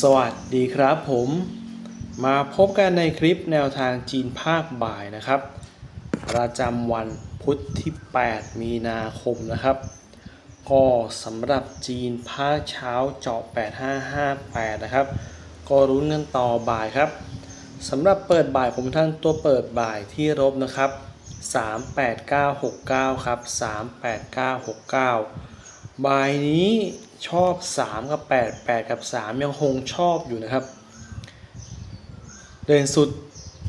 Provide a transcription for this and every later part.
สวัสดีครับผมมาพบกันในคลิปแนวทางจีนภาคบ่ายนะครับ ประจำวันพุธที่ 8 มีนาคมนะครับ ก็สำหรับจีนภาคเช้าเจาะ 8558 นะครับ ก็รุ้นกันต่อบ่ายครับสำหรับเปิดบ่ายผมทั้งตัวเปิดบ่ายที่รบนะครับ 38969 ครับ 38969 บายนี้ชอบ 3 กับ 8 8 กับ 3 ยังคงชอบอยู่นะครับ เด่นสุด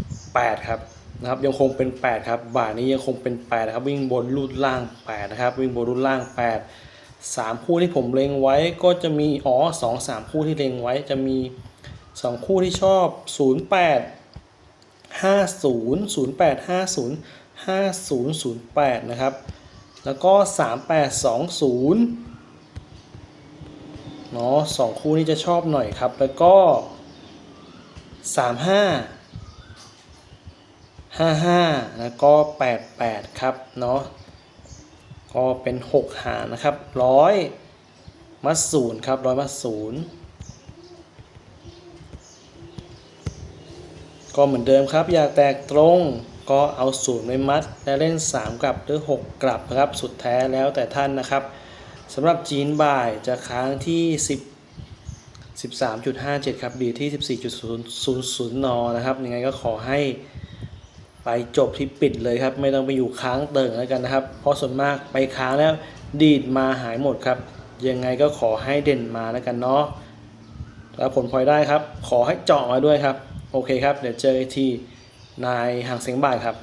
8 ครับนะครับยังคงเป็น 8 ครับบ่ายนี้ยังคงเป็น 8 นะครับ วิ่งบนรูดล่าง 8 นะครับ วิ่งบนรูดล่าง 8 3 คู่ที่ผมเล็งไว้ก็จะมีอ๋อ2 3 คู่ที่เล็งไว้จะมี 2 คู่ที่ชอบ 08 50 08 50 5008 นะครับ แล้วก็ 3820เนาะสองคู่นี้จะชอบหน่อยครับ แล้วก็ 35 55 แล้วก็ 88 ครับเนาะก็เป็น 6 หางนะครับร้อยมัดศูนย์ครับร้อยมัดศูนย์ก็เหมือนเดิมครับ อยากแตกตรง ก็เอาศูนย์ไปมัด และเล่น 3 กลับหรือ 6 กลับนะครับ สุดแท้แล้วแต่ท่านนะครับสำหรับจีนบ่ายจะค้างที่ 10 13.57 ครับดีที่ 14.00นนะครับยังไงก็ขอให้ไปจบที่ปิดเลยครับ ไม่ต้องไปอยู่ค้างเติ่งแล้วกันนะครับ เพราะส่วนมากไปค้างแล้วดีดมาหายหมดครับ ยังไงก็ขอให้เด่นมาแล้วกันเนาะแล้วผลพลอยได้ครับ ขอให้เจาะมาด้วยครับ โอเคครับ เดี๋ยวเจอกันที่ นายห่างเสียงบ่ายครับ